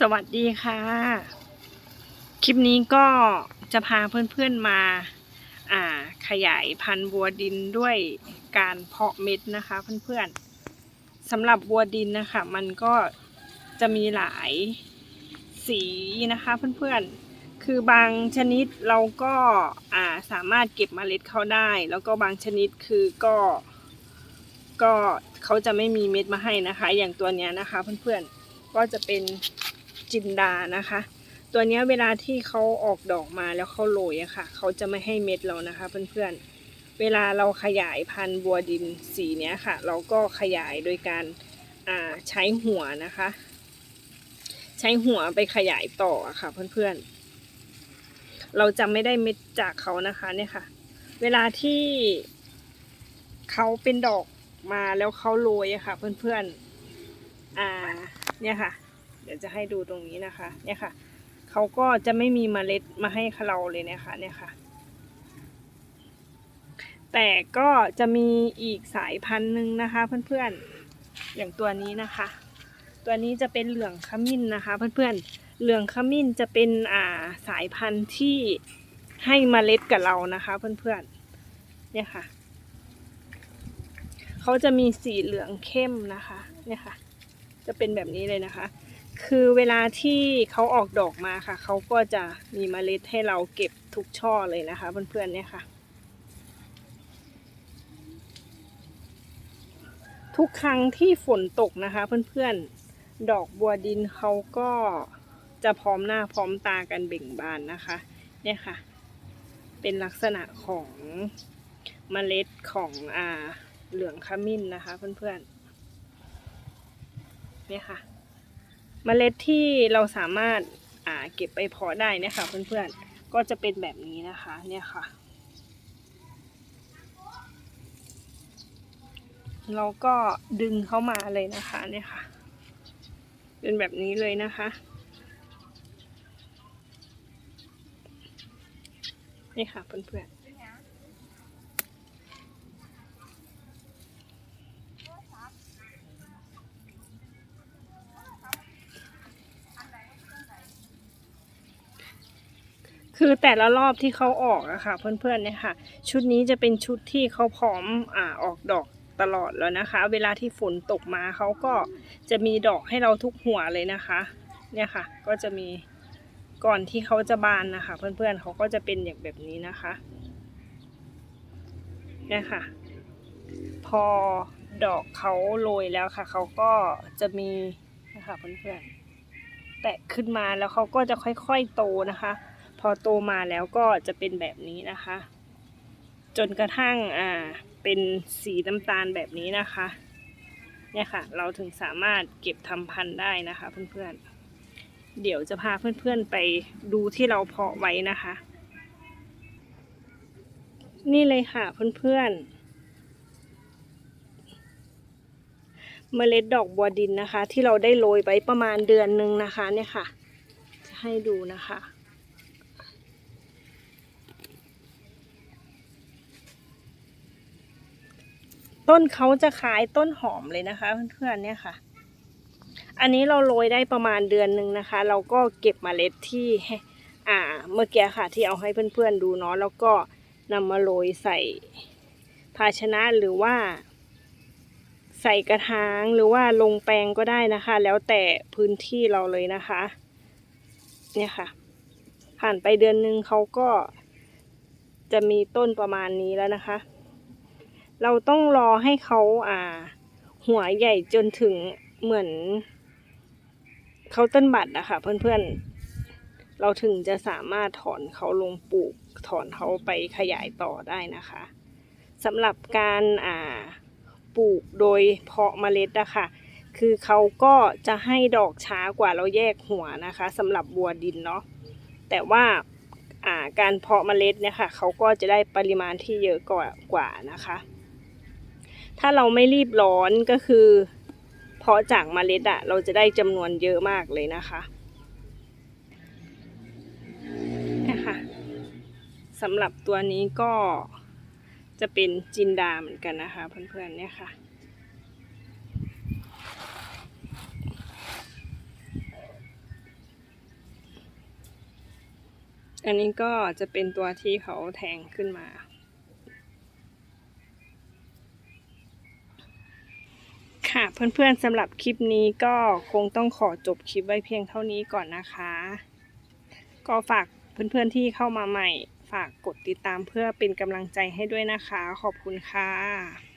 สวัสดีค่ะ คลิปนี้ก็จะพาเพื่อนๆมาอ่าขยายพันธุ์บัวดินด้วยการเพาะเม็ดนะคะเพื่อนๆสำหรับบัวดินนะคะ มันก็จะมีหลายสีนะคะเพื่อนๆ คือบางชนิดเราก็อ่าสามารถเก็บเมล็ดเขาได้ แล้วก็บางชนิดคือก็ก็เขาจะไม่มีเม็ดมาให้นะคะ อย่างตัวเนี้ยนะคะเพื่อนๆก็จะเป็น จินดานะคะ ตัวนี้เวลาที่เขาออกดอกมาแล้วเขาโรยอะค่ะเขาจะไม่ให้เม็ดเรานะคะ เพื่อนๆ เวลาเราขยายพันธุ์บัวดินสีเนี้ยค่ะ เราก็ขยายโดยการใช้หัวนะคะ ใช้หัวไปขยายต่ออะค่ะ เพื่อนๆ เราจะไม่ได้เม็ดจากเขานะคะเนี่ยค่ะ เวลาที่เขาเป็นดอกมาแล้วเขาโรยอะค่ะ เพื่อนๆ อ่า เนี่ยค่ะ เดี๋ยวจะให้ดูตรงนี้นะคะ เนี่ยค่ะ เขาก็จะไม่มีเมล็ดมาให้เราเลยนะคะ เนี่ยค่ะ แต่ก็จะมีอีกสายพันธุ์หนึ่งนะคะ เพื่อนๆ อย่างตัวนี้นะคะ ตัวนี้จะเป็นเหลืองขมิ้นนะคะ เพื่อนๆ เหลืองขมิ้นจะเป็นอ่าสายพันธุ์ที่ให้เมล็ดกับเรานะคะ เพื่อนๆ เนี่ยค่ะเขาจะมีสีเหลืองเข้มนะคะ เนี่ยค่ะ จะเป็นแบบนี้เลยนะคะ คือเวลาที่เขาออกดอกมาค่ะ เขาก็จะมีเมล็ดให้เราเก็บทุกช่อเลยนะคะเพื่อนๆเนี่ยค่ะ ทุกครั้งที่ฝนตกนะคะ เพื่อนๆ ดอกบัวดินเขาก็จะพร้อมหน้าพร้อมตากันเบ่งบานนะคะ เนี่ยค่ะ เป็นลักษณะของเมล็ดของอ่าเหลืองขมิ้นนะคะ เพื่อนๆ เนี่ยค่ะ เมล็ดที่เราสามารถอ่าเก็บไปเพาะได้นี่ยค่ะเพื่อนๆ ก็จะเป็นแบบนี้นะคะเนี่ยค่ะ เราก็ดึงเข้ามาเลยนะคะเนี่ยค่ะ เป็นแบบนี้เลยนะคะนี่ค่ะเพื่อนๆ คือแต่ละรอบที่เขาออกอะค่ะเพื่อนๆเนี่ยค่ะ ชุดนี้จะเป็นชุดที่เขาพร้อมอ่าออกดอกตลอดแล้วนะคะ เวลาที่ฝนตกมาเขาก็จะมีดอกให้เราทุกหัวเลยนะคะ เนี่ยค่ะ ก็จะมีก่อนที่เขาจะบานนะคะ เพื่อนๆเขาก็จะเป็นอย่างแบบนี้นะคะ เนี่ยค่ะ พอดอกเขาโรยแล้วค่ะเขาก็จะมีนะคะเพื่อนๆแตกขึ้นมาแล้วเขาก็จะค่อยๆโตนะคะ อโตมาแล้วก็จะเป็นแบบนี้นะคะ จนกระทั่งอ่าเป็นสีน้ำตาลแบบนี้นะคะ เนี่ยค่ะ เราถึงสามารถเก็บทำพันธุ์ได้นะคะเพื่อนๆ เดี๋ยวจะพาเพื่อนๆไปดูที่เราเพาะไว้นะคะ นี่เลยค่ะเพื่อนๆเมล็ดดอกบัวดินนะคะ ที่เราได้โรยไว้ประมาณเดือนหนึ่งนะคะเนี่ยค่ะ จะให้ดูนะคะ ต้นเขาจะคล้ายต้นหอมเลยนะคะ เพื่อนๆเนี่ยค่ะ อันนี้เราโรยได้ประมาณเดือนหนึ่งนะคะ เราก็เก็บเมล็ดที่อ่าเมื่อกี้ค่ะที่เอาให้เพื่อนๆดูเนาะแล้วก็นำมาโรยใส่ภาชนะหรือว่า ใส่กระถางหรือว่าลงแปลงก็ได้นะคะ แล้วแต่พื้นที่เราเลยนะคะ เนี่ยค่ะ ผ่านไปเดือนหนึ่งเขาก็จะมีต้นประมาณนี้แล้วนะคะ เราต้องรอให้เขาอ่า หัวใหญ่จนถึงเหมือนเขาต้นบัตรนะคะเพื่อนๆ เราถึงจะสามารถถอนเขาลงปลูก ถอนเขาไปขยายต่อได้นะคะสำหรับการอ่าปลูกโดยเพาะเมล็ดนะคะคือเขาก็จะให้ดอกช้ากว่าเราแยกหัวนะคะสำหรับบัวดินเนาะแต่ว่าอ่าการเพาะเมล็ดเนี่ยค่ะเขาก็จะได้ปริมาณที่เยอะกว่ากว่านะคะ ถ้าเราไม่รีบร้อนก็คือ เพาะจากเมล็ดอะเราจะได้จำนวนเยอะมากเลยนะคะนะคะสำหรับตัวนี้ก็จะเป็นจินดาเหมือนกันนะคะ เพื่อนๆเนี่ยค่ะอันนี้ก็จะเป็นตัวที่เขาแทงขึ้นมา เพื่อนๆสำหรับคลิปนี้ก็คงต้องขอจบคลิปไว้เพียงเท่านี้ก่อนนะคะ ก็ฝากเพื่อนๆที่เข้ามาใหม่ ฝากกดติดตามเพื่อเป็นกำลังใจให้ด้วยนะคะ ขอบคุณค่ะ